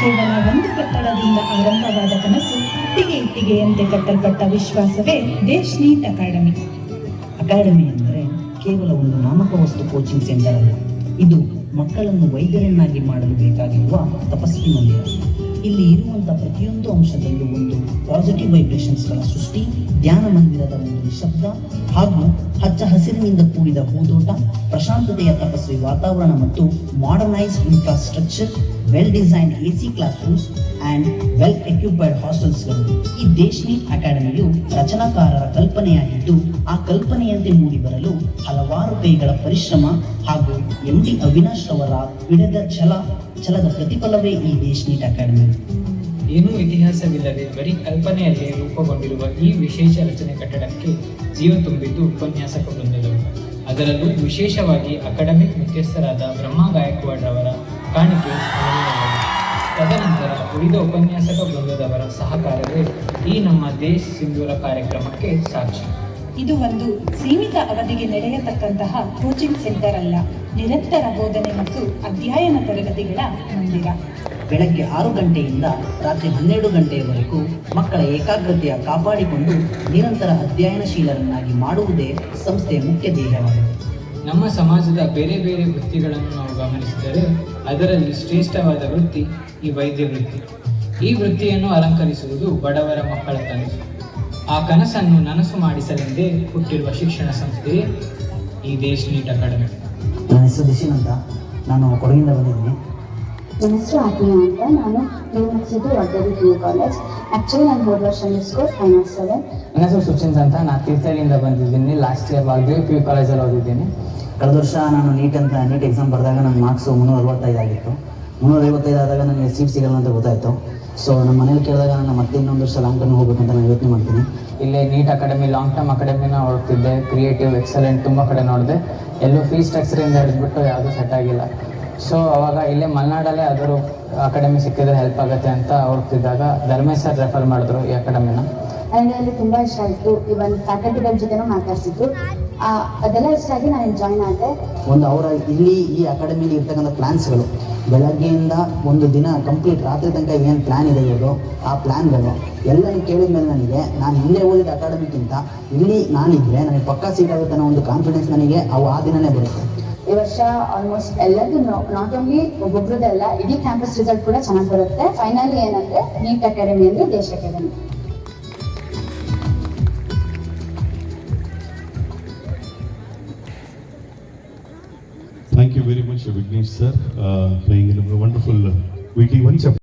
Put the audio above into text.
ಕೇವಲ ಒಂದು ಕಟ್ಟಡದಿಂದ ಆರಂಭವಾದ ಕನಸು ಇಟ್ಟಿಗೆ ಇಟ್ಟಿಗೆಯಂತೆ ಕಟ್ಟಲ್ಪಟ್ಟ ವಿಶ್ವಾಸವೇ ದೇಶ್ ನೀಟ್ ಅಕಾಡೆಮಿ. ಅಕಾಡೆಮಿ ಅಂದರೆ ಕೇವಲ ಒಂದು ನಾಮಕ ವಸ್ತು ಕೋಚಿಂಗ್ ಸೆಂಟರ್ ಅಲ್ಲ. ಇದು ಮಕ್ಕಳನ್ನು ವೈದ್ಯರನ್ನಾಗಿ ಮಾಡಲು ಬೇಕಾಗಿರುವ ಮಂದಿರ ಇಲ್ಲಿ ಇರುವಂತಹ ಪ್ರತಿಯೊಂದು ಅಂಶದಲ್ಲೂ ಒಂದು ಪಾಸಿಟಿವ್ ವೈಬ್ರೇಷನ್ಸ್ಗಳ ಸೃಷ್ಟಿ, ಧ್ಯಾನ ಮಂದಿರದ ಒಂದು ನಿಶಬ್ದ ಹಾಗೂ ಹಚ್ಚ ಹಸಿರಿನಿಂದ ಕೂಡಿದ ಹೂದೋಟ, ಪ್ರಶಾಂತತೆಯ ತಪಸ್ವಿ ವಾತಾವರಣ ಮತ್ತು modernised infrastructure well design AC class rooms and well equipped ಹಾಸ್ಟೆಲ್ಸ್ಗಳು ಈ ದೇಶ್ನಿ ಅಕಾಡೆಮಿಯು ರಚನಾಕಾರರ ಕಲ್ಪನೆಯಾಗಿದ್ದು, ಆ ಕಲ್ಪನೆಯಂತೆ ಮೂಡಿಬರಲು ಹಲವಾರು ಕೈಗಳ ಪರಿಶ್ರಮ ಹಾಗೂ ಎಂ ಡಿ ಅವಿನಾಶ್ ರವರ ಬಿಡದ ಛಲ, ಛಲದ ಪ್ರತಿಫಲವೇ ಈ ದೇಶ್ನೀಟ್ ಅಕಾಡೆಮಿ ಏನೂ ಇತಿಹಾಸವಿಲ್ಲದೆ ಬರೀ ಕಲ್ಪನೆಯಲ್ಲಿ ರೂಪುಗೊಂಡಿರುವ ಈ ವಿಶೇಷ ರಚನೆ ಕಟ್ಟಡಕ್ಕೆ ಜೀವ ತುಂಬಿದ್ದು ಉಪನ್ಯಾಸಕ ವೃಂದದವರು ಅದರಲ್ಲೂ ವಿಶೇಷವಾಗಿ ಅಕಾಡೆಮಿಕ್ ಮುಖ್ಯಸ್ಥರಾದ ಬ್ರಹ್ಮ ಗಾಯಕ್ವಾಡ್ ರವರ ಕಾಣಿಕೆ. ತದನಂತರ ಉಳಿದ ಉಪನ್ಯಾಸಕ ವೃಂದದವರ ಸಹಕಾರವೇ ಈ ನಮ್ಮ ದೇಶ ಸಿಂಧೂರ ಕಾರ್ಯಕ್ರಮಕ್ಕೆ ಸಾಕ್ಷಿ. ಇದು ಒಂದು ಸೀಮಿತ ಅವಧಿಗೆ ನಡೆಯತಕ್ಕಂತಹ ಕೋಚಿಂಗ್ ಸೆಂಟರ್ ಅಲ್ಲ ನಿರಂತರ ಬೋಧನೆ ಮತ್ತು ಅಧ್ಯಯನ ತರಗತಿಗಳ ಮಂದಿರ. ಬೆಳಗ್ಗೆ ಆರು ಗಂಟೆಯಿಂದ ರಾತ್ರಿ ಹನ್ನೆರಡು ಗಂಟೆಯವರೆಗೂ ಮಕ್ಕಳ ಏಕಾಗ್ರತೆಯ ಕಾಪಾಡಿಕೊಂಡು ನಿರಂತರ ಅಧ್ಯಯನಶೀಲರನ್ನಾಗಿ ಮಾಡುವುದೇ ಸಂಸ್ಥೆಯ ಮುಖ್ಯ ಧ್ಯೇಯವಾಗಿದೆ. ನಮ್ಮ ಸಮಾಜದ ಬೇರೆ ಬೇರೆ ವೃತ್ತಿಗಳನ್ನು ನಾವು ಗಮನಿಸಿದರೆ ಅದರಲ್ಲಿ ಶ್ರೇಷ್ಠವಾದ ವೃತ್ತಿ ಈ ವೈದ್ಯ ವೃತ್ತಿ. ಈ ವೃತ್ತಿಯನ್ನು ಅಲಂಕರಿಸುವುದು ಬಡವರ ಮಕ್ಕಳ ಕನಸು. ಆ ಕನಸನ್ನು ನನಸು ಮಾಡಿಸಲೆಂದೇ ಹುಟ್ಟಿರುವ ಶಿಕ್ಷಣ ಸಂಸ್ಥೆಯೇ ಈ ದೇಶ ನೀಟ್ ಅಕಾಡೆಮಿ ನನ್ನ ಹೆಸರು ದಿಶಿನ್ ಅಂತ. ನಾನು ಕೊಡಗಿಂದ ಬಂದಿದ್ದೀನಿ. ನನ್ನ ಹೆಸರು ಆತ್ಮೀಯ ಅಂತ ನಾನು ನೀವು ಮುಗಿಸಿದ್ದು Vadderi P U college actually ನಾನು ಹೋದ ವರ್ಷ ಸ್ಕೋರ್ ಫೈವ್ ನಾಟ್ ಸೆವೆನ್ ನನ್ನ ಹೆಸರು ಸುಚಿಂತ್ ಅಂತ ನಾನು ತೀರ್ಥಹಳ್ಳಿಯಿಂದ ಬಂದಿದ್ದೀನಿ last year Vagdevi P U ಕಾಲೇಜಲ್ಲಿ ಓದಿದ್ದೀನಿ. ಕಳೆದ ವರ್ಷ ನಾನು ನೀಟ್ ಅಂತ ನೀಟ್ ಎಕ್ಸಾಮ್ ಬರೆದಾಗ ನನ್ನ ಮಾರ್ಕ್ಸು ಮುನ್ನೂರ ಅರವತ್ತೈದು ಆಗಿತ್ತು. ಮುನ್ನೂರ ಐವತ್ತೈದು ಆದಾಗ ನನಗೆ ಸೀಟ್ ಸಿಗಲ್ಲ ಅಂತ ಗೊತ್ತಾಯಿತು. ಸೊ ನಮ್ಮ ಮನೇಲಿ ಕೇಳಿದಾಗ ನಾನು ಮತ್ತೆ ಇನ್ನೊಂದು ವರ್ಷ ಲಾಂಗ್ ಟರ್ಮ್ ಹೋಗ್ಬೇಕಂತ ನಾನು ಯೋಚನೆ ಮಾಡ್ತೀನಿ. ಇಲ್ಲೇ ನೀಟ್ ಅಕಾಡೆಮಿ ಲಾಂಗ್ ಟರ್ಮ್ ಅಕಾಡೆಮಿನ ಹೊರಡ್ತಿದ್ದೆ ಕ್ರಿಯೇಟಿವ್ ಎಕ್ಸಲೆಂಟ್ ತುಂಬ ಕಡೆ ನೋಡಿದೆ. ಎಲ್ಲೂ ಫೀಸ್ ಸ್ಟ್ರಕ್ಚರಿಂದ ಹಿಡಿದ್ಬಿಟ್ಟು ಯಾವುದೂ ಸೆಟ್ ಆಗಿಲ್ಲ. ಸೊ ಅವಾಗ ಇಲ್ಲೇ ಮಲೆನಾಡಲ್ಲೇ ಅದರ ಅಕಾಡೆಮಿ ಸಿಕ್ಕಿದ್ರೆ ಹೆಲ್ಪ್ ಆಗುತ್ತೆ ಅಂತ ಹೋಗ್ತಿದ್ದಾಗ ಧರ್ಮೇಶ್ ಸರ್ ರೆಫರ್ ಮಾಡಿದ್ರು ಈ ಅಕಾಡೆಮಿನ ನನಗೆ ಅಲ್ಲಿ ತುಂಬ ಇಷ್ಟ ಆಯಿತು. ಇವನ್ ಫ್ಯಾಕಲ್ಟಿಗಳ ಜೊತೆನೂ ಮಾತಾಡ್ಸಿದ್ರು. ಆ, ಅದೆಲ್ಲ ಇಷ್ಟ ಆಗಿ ನಾನು ಜಾಯ್ನ್ ಆದೆ. ಒಂದು ಅವರ ಇಲ್ಲಿ ಈ ಅಕಾಡೆಮಿಲಿ ಇರ್ತಕ್ಕಂಥ ಪ್ಲ್ಯಾನ್ಸ್ಗಳು ಬೆಳಗ್ಗೆಯಿಂದ ಒಂದು ದಿನ ಕಂಪ್ಲೀಟ್ ರಾತ್ರಿ ತನಕ ಏನು ಪ್ಲ್ಯಾನ್ ಇದೆ ಇವರು ಆ ಪ್ಲ್ಯಾನ್ಗಳು ಎಲ್ಲನೂ ಕೇಳಿದ ಮೇಲೆ ನನಗೆ ನಾನು ಹಿಂದೆ ಓದಿದ ಅಕಾಡೆಮಿಕ್ಕಿಂತ ಇಲ್ಲಿ ನಾನಿದ್ರೆ ನನಗೆ ಪಕ್ಕಾ ಸೀಟ್ ಆಗುತ್ತೆ ಅನ್ನೋ ಒಂದು ಕಾನ್ಫಿಡೆನ್ಸ್ ನನಗೆ ಅವು ಆ ದಿನನೇ ಬರುತ್ತೆ. ಈ ವರ್ಷ ಆಲ್ಮೋಸ್ಟ್ ಎಲ್ಲದ್ದು ನಾಟ್ ಓನ್ಲಿ ಒಬ್ಬೊಬ್ರದ್ದಲ್ಲ ಇಡೀ ಕ್ಯಾಂಪಸ್ ರಿಸಲ್ಟ್ ಕೂಡ ಚೆನ್ನಾಗಿ ಬರುತ್ತೆ. ಫೈನಲಿ ಏನಂದ್ರೆ ನೀಟ್ ಅಕಾಡೆಮಿ ಅಂದ್ರೆ Desha academy Thank you very much, Vignesh sir, uh, playing in a